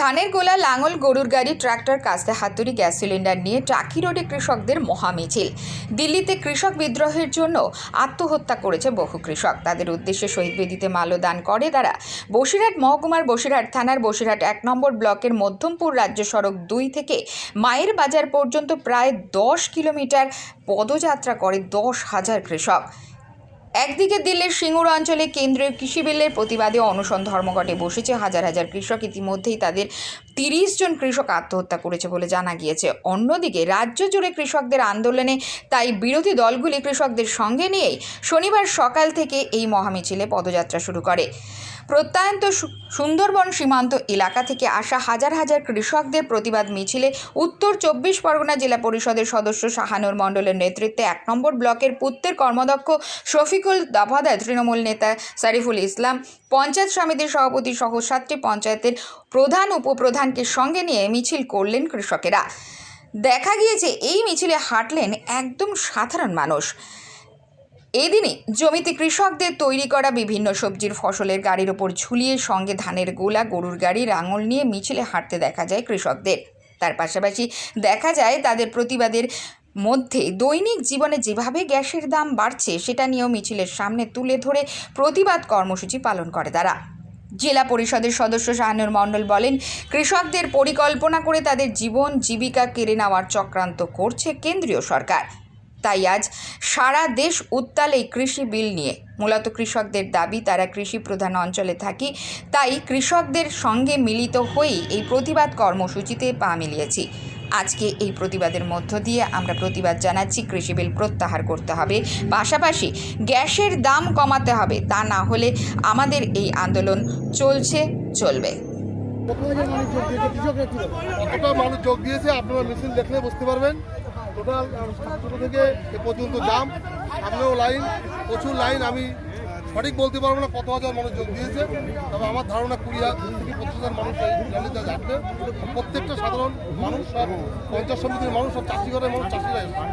ধানের গোলা লাঙল গরুর গাড়ি ট্রাক্টর কাস্তে হাতুড়ি গ্যাস সিলিন্ডার নিয়ে টাকি রোডে কৃষকদের মহামিছিল। দিল্লিতে কৃষক বিদ্রোহের জন্য আত্মহত্যা করেছে বহু কৃষক। তাদের উদ্দেশ্যে শহীদ বেদিতে মাল্যদান করে তারা। বসিরহাট মহকুমার বসিরহাট থানার বসিরহাট এক নম্বর ব্লকের মধ্যমপুর রাজ্য সড়ক দুই থেকে মায়ের বাজার পর্যন্ত প্রায় দশ কিলোমিটার পদযাত্রা করে দশ হাজার কৃষক। একদিকে দিল্লির সিঙ্গুর অঞ্চলে কেন্দ্রীয় কৃষি বিলের প্রতিবাদে অনশন ধর্মঘটে বসেছে হাজার হাজার কৃষক, ইতিমধ্যেই তাদের তিরিশ জন কৃষক আত্মহত্যা করেছে বলে জানা গিয়েছে। অন্যদিকে রাজ্য জুড়ে কৃষকদের আন্দোলনে তাই বিরোধী দলগুলি কৃষকদের সঙ্গে নিয়েই শনিবার সকাল থেকে এই মহামিছিলে পদযাত্রা শুরু করে। প্রত্যয়ন্ত সুন্দরবন সীমান্ত এলাকা থেকে আসা হাজার হাজার কৃষকদের প্রতিবাদ মিছিলে উত্তর চব্বিশ পরগনা জেলা পরিষদের সদস্য শাহানুর মণ্ডলের নেতৃত্বে এক নম্বর ব্লকের পুত্রের কর্মদক্ষ শফিকুল দাভাদার তৃণমূল নেতা সারিফুল ইসলাম, পঞ্চায়েত সমিতির সভাপতি সহ সাতটি পঞ্চায়েতের প্রধান উপপ্রধানকে সঙ্গে নিয়ে মিছিল করলেন কৃষকেরা। দেখা গিয়েছে এই মিছিলে হাঁটলেন একদম সাধারণ মানুষ। এদিনই জমিতে কৃষকদের তৈরি করা বিভিন্ন সবজির ফসলের গাড়ির ওপর ঝুলিয়ে সঙ্গে ধানের গোলা, গরুর গাড়ি, রাঙল নিয়ে মিছিলে হাঁটতে দেখা যায় কৃষকদের। তার পাশাপাশি দেখা যায় তাদের প্রতিবাদের মধ্যে দৈনিক জীবনে যেভাবে গ্যাসের দাম বাড়ছে, সেটা নিয়েও মিছিলের সামনে তুলে ধরে প্রতিবাদ কর্মসূচি পালন করে তারা। জেলা পরিষদের সদস্য শাহানুর মণ্ডল বলেন, কৃষকদের পরিকল্পনা করে তাদের জীবন জীবিকা কেড়ে নেওয়ার চক্রান্ত করছে কেন্দ্রীয় সরকার। তাই আজ সারা দেশ উত্তাল এই কৃষি বিল নিয়ে। মূলত কৃষকদের দাবি, তারা কৃষি প্রধান অঞ্চলে থাকি, তাই কৃষকদের সঙ্গে মিলিত হয়েই এই প্রতিবাদ কর্মসূচিতে পা মিলিয়েছি। আজকে এই প্রতিবাদের মধ্য দিয়ে আমরা প্রতিবাদ জানাচ্ছি, কৃষি বিল প্রত্যাহার করতে হবে। পাশাপাশি গ্যাসের দাম কমাতে হবে, তা না হলে আমাদের এই আন্দোলন চলছে, চলবে। কতটা মানুষ যোগ দিয়েছে, আপনারা মিছিল দেখলে বুঝতে পারবেন। টোটাল ছোটো থেকে এ পর্যন্ত জাম সামনেও লাইন, প্রচুর লাইন, আমি সঠিক বলতে পারব না কত হাজার মানুষ যোগ দিয়েছে, তবে আমার ধারণা কুড়ি থেকে পঁচিশ হাজার মানুষ এই র্যালিতে যাচ্ছে প্রত্যেকটা সাধারণ মানুষ, সব পঞ্চাশ সমিতির মানুষ, সব চাষি ঘরের মানুষ চাষিরা এসেছে।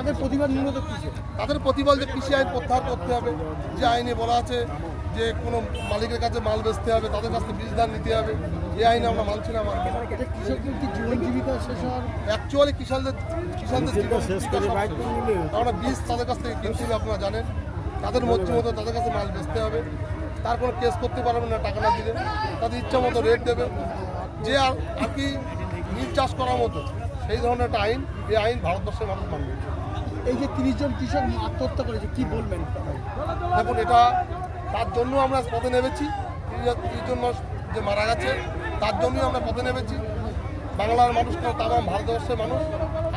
তাদের প্রতিবাদ মূলত কিসে তাদের প্রতিবল যে কৃষি আইন প্রত্যাহার করতে হবে যে আইনে বলা আছে যে কোনো মালিকের কাছে মাল বেচতে হবে তাদের কাছ থেকে বীজ দান নিতে হবে এই আইনে আমরা মানছি না মানছি এটা কৃষকদের কি জীবন জীবিকা শেষ হওয়ার অ্যাকচুয়ালি কিষানদের কিষানদের জীবন জীবিকা সব আমরা বীজ তাদের কাছ থেকে হবে আপনারা জানেন। তাদের মর্জি মতো তাদের কাছে মাল বেচতে হবে। তার কোনো কেস করতে পারবে না টাকা না দিলে। তাদের ইচ্ছা মতো রেট দেবে। যে আর আর কি নীল চাষ করার মতো সেই ধরনের একটা আইন এই আইন ভারতবর্ষের মানুষ মানবে। এই যে তিরিশ জন কৃষক আত্মহত্যা করেছে, কি বলবেন? দেখুন, এটা তার জন্য আমরা পথে নেমেছি। তিরিশ জন যে মারা গেছে, তার জন্যই আমরা পথে নেমেছি। বাংলার মানুষ কেন তাম ভারতবর্ষের মানুষ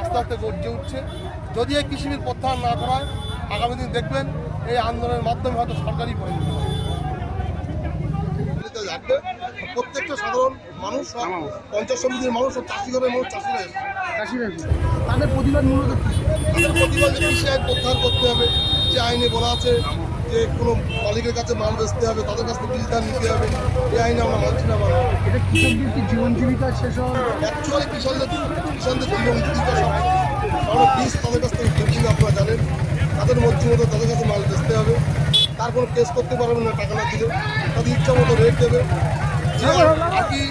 আস্তে আস্তে গর্জে উঠছে। যদি এই কৃষিবিল প্রত্যাহার না করায়, আগামী দিন দেখবেন এই আন্দোলনের মাধ্যমে হয়তো সরকারই পরিণত। লাগবে প্রত্যেকটা সাধারণ মানুষ সব পঞ্চায়েত সমিতির মানুষ সব চাষি ঘরের মানুষ চাষিরা এসেছে। চাষিরা তাদের প্রতিবাদ মূলত তাদের প্রতিবাদ যে কৃষি আইন প্রত্যাহার করতে হবে যে আইনে বলা আছে যে কোনো মালিকের কাছে মাল বেচতে হবে তাদের কাছ থেকে দান নিতে হবে এই আইনে আমরা মানছি না মানব এটা কৃষকদের কি জীবন জীবিকা শেষ হওয়ার অ্যাকচুয়ালি কিষানদের কিষানদের জীবন জীবিকা সব আমরা বীজ তাদের কাছ থেকে কিনছি না আপনারা জানেন। তাদের মধ্যে মতো তাদের কাছে মাল বেচতে হবে। তার কোনো কেস করতে পারবে না, টাকা না দিলে তাদের ইচ্ছা মতো রেট দেবে। যে আর কি